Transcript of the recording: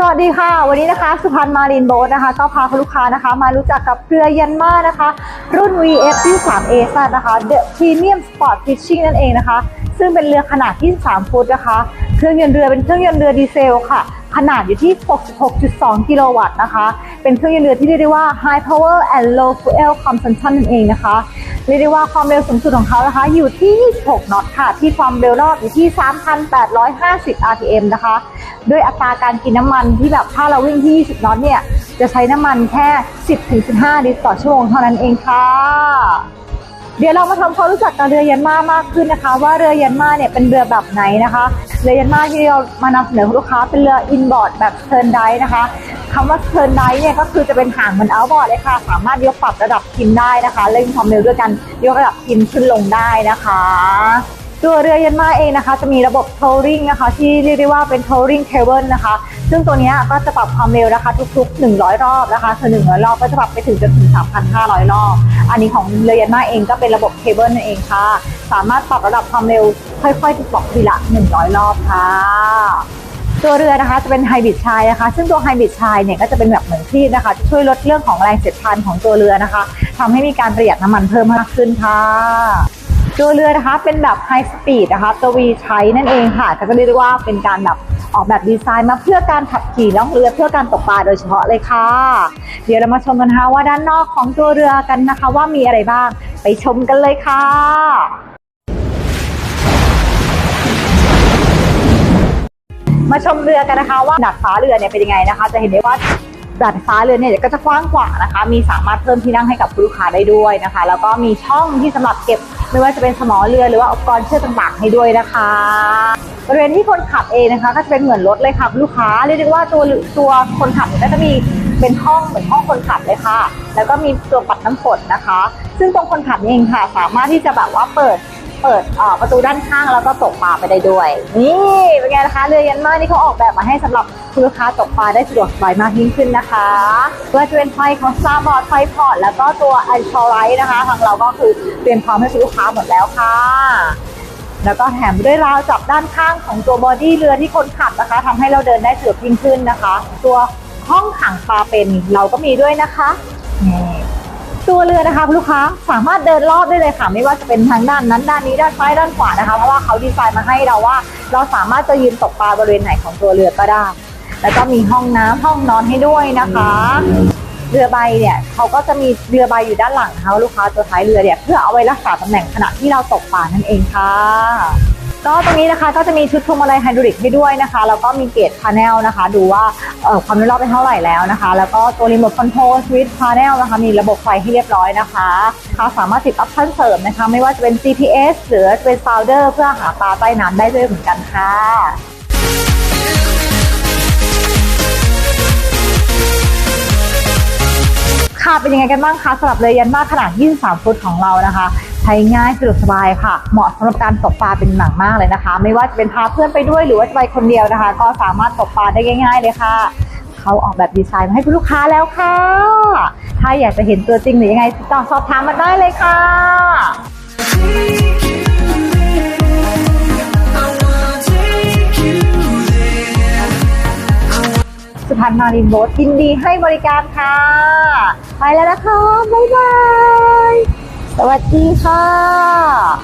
สวัสดีค่ะ วันนี้นะคะสุพรรณมารีนโบ๊ทนะคะ ก็พาคุณลูกค้านะคะ มารู้จักกับเรือยันมานะคะ รุ่น VF ที่ 3A ซันะคะ The Premium Sport Fishing นั่นเองนะคะ ซึ่งเป็นเรือขนาดที่ 3 ฟุตนะคะ เครื่องยนต์เรือเป็นเครื่องยนต์เรือดีเซลค่ะ ขนาดอยู่ที่ 66.2 กิโลวัตต์นะคะ เป็นเครื่องยนต์เรือที่เรียกได้ว่า High Power and Low Fuel Consumption นั่นเองนะคะเรียกได้ว่าความเร็วสูงสุดของเขานะคะ อยู่ที่ 26 นอตค่ะ ที่ความเร็วรอบอยู่ที่ 3,850 RPM นะคะ ด้วยอัตราการกินน้ำมันที่แบบถ้าเราวิ่งที่ 20นอตเนี่ยจะใช้น้ำมันแค่ 10-15 ลิตรต่อชั่วโมงเท่านั้นเองค่ะ เดี๋ยวเรามาทำความรู้จักกับเรือยันมามากขึ้นนะคะ ว่าเรือยันมาเนี่ยเป็นเรือแบบไหนนะคะเรือยันมาที่เรามานำเสนอลูกค้าเป็นเรืออินบอร์ดแบบเทิร์นไดนะคะคำว่าเทิร์นไดเนี่ยก็คือจะเป็นหางเหมือนเอาบอร์ดเลยค่ะ สามารถยกปรับระดับพิมพ์ได้นะคะเร่งความเร็วด้วยกันยกระดับพิมพ์ขึ้นลงได้นะคะ ตัวเรือยันมาเองนะคะ จะมีระบบ towing นะคะ ที่เรียกได้ว่าเป็น towing cable นะคะ ซึ่งตัวนี้ก็จะปรับความเร็วนะคะทุก ๆ 100 รอบนะคะคือ100 รอบก็จะปรับไปถึงจนถึง 3,500 รอบ อันนี้ของเรือยันมาเองก็เป็นระบบเคเบิลนั่นเองค่ะ สามารถปรับระดับความเร็วค่อยๆปรับทีละ 100 รอบค่ะตัวเรือนะคะจะเป็นไฮบริดชายนะคะ ซึ่งตัวไฮบริดชายเนี่ยก็จะเป็นแบบเหมือนคลีดนะคะ ช่วยลดเรื่องของแรงเสียดทานของตัวเรือนะคะทำให้มีการประหยัดน้ำมันเพิ่มมากขึ้นค่ะ ตัวเรือนะคะ เป็นแบบไฮสปีดนะคะตัววีใช้นั่นเองค่ะก็จะเรียกได้ว่าเป็นการแบบออกแบบดีไซน์มาเพื่อการขับขี่ล่องเรือเพื่อการตกปลาโดยเฉพาะเลยค่ะ เดี๋ยวเรามาชมกันนะคะว่าด้านนอกของตัวเรือกันนะคะ ว่ามีอะไรบ้าง ไปชมกันเลยค่ะมาชมเรือกันนะคะว่าดัดฟ้าเรือเนี่ยเป็นยังไงนะคะ จะเห็นได้ว่าดัดฟ้าเรือเนี่ยก็จะกว้างกว่านะคะ มีสามารถเพิ่มที่นั่งให้กับผู้ลูกค้าได้ด้วยนะคะ แล้วก็มีช่องที่สำหรับเก็บ ไม่ว่าจะเป็นสมอเรือหรือว่าอุปกรณ์เชือกต่างๆให้ด้วยนะคะบริเวณที่คนขับเองนะคะ ก็จะเป็นเหมือนรถเลยค่ะลูกค้าเรียกได้ว่าตัวตัวคนขับเนี่ยก็จะมีเป็นห้องเหมือนห้องคนขับเลยค่ะ แล้วก็มีตัวปัดน้ำฝนนะคะ ซึ่งตรงคนขับเองค่ะ สามารถที่จะแบบว่าเปิด เปิดประตูด้านข้างแล้วก็ตกปลาไปได้ด้วย นี่เป็นไงนะคะเรือยันมานี่เขาออกแบบมาให้สำหรับคุณลูกค้าตกปลาได้สะดวกสบายมากยิ่งขึ้นนะคะเพื่อจะเป็นไฟของซาบอร์ดไฟพอร์ตแล้วก็ตัวไอชอไรท์นะคะ ทางเราก็คือเตรียมพร้อมให้คุณลูกค้าหมดแล้วค่ะแล้วก็แถมด้วยราวจับด้านข้างของตัวบอดี้เรือที่คนขับนะคะทำให้เราเดินได้สะดวกยิ่งขึ้นนะคะ ตัวห้องขังปลาเป็นเราก็มีด้วยนะคะนี่ ตัวเรือนะคะคุณลูกค้าสามารถเดินรอบได้เลยค่ะ ไม่ว่าจะเป็นทางด้านนั้นด้านนี้ด้านซ้ายด้านขวานะคะ เพราะว่าเขาดีไซน์มาให้เราว่า เราสามารถจะยืนตกปลาบริเวณไหนของตัวเรือก็ได้ แล้วก็มีห้องน้ำห้องนอนให้ด้วยนะคะ เรือใบเนี่ยเขาก็จะมีเรือใบอยู่ด้านหลังนะคะลูกค้าตัวท้ายเรือเนี่ยเพื่อเอาไว้รักษาตำแหน่งขณะที่เราตกปลานั่นเองค่ะ ก็ตรงนี้นะคะก็จะมีชุดพวงมาลัยไฮดรอลิกให้ด้วยนะคะแล้วก็มีเกจพาเนลนะคะ ดูว่าความเร็วรอบเป็นเท่าไหร่แล้วนะคะ แล้วก็ตัวรีโมทคอนโทรลสวิตช์พาเนลนะคะ มีระบบไฟให้เรียบร้อยนะคะเขาสามารถติดออปชั่นเสริมนะคะ ไม่ว่าจะเป็น GPS หรือเป็นซาวเดอร์เพื่อหาปลาใต้น้ำได้ด้วยเหมือนกันค่ะค่ะเป็นยังไงกันบ้างคะสำหรับเรือยันมาขนาด 23 ฟุตของเรานะคะ ใช้ง่ายสะดวกสบายค่ะ เหมาะสำหรับการตกปลาเป็นหนังมากเลยนะคะ ไม่ว่าจะเป็นพาเพื่อนไปด้วยหรือว่าจะไปคนเดียวนะคะ ก็สามารถตกปลาได้ง่าย ๆ เลยค่ะเขาออกแบบดีไซน์มาให้คุณลูกค้าแล้วค่ะ ถ้าอยากจะเห็นตัวจริงหรือยังไงติดต่อสอบถามมาได้เลยค่ะ สุพรรณมารินโบ๊ทยินดีให้บริการค่ะ ไปแล้วนะคะ บ๊ายบาย 你好。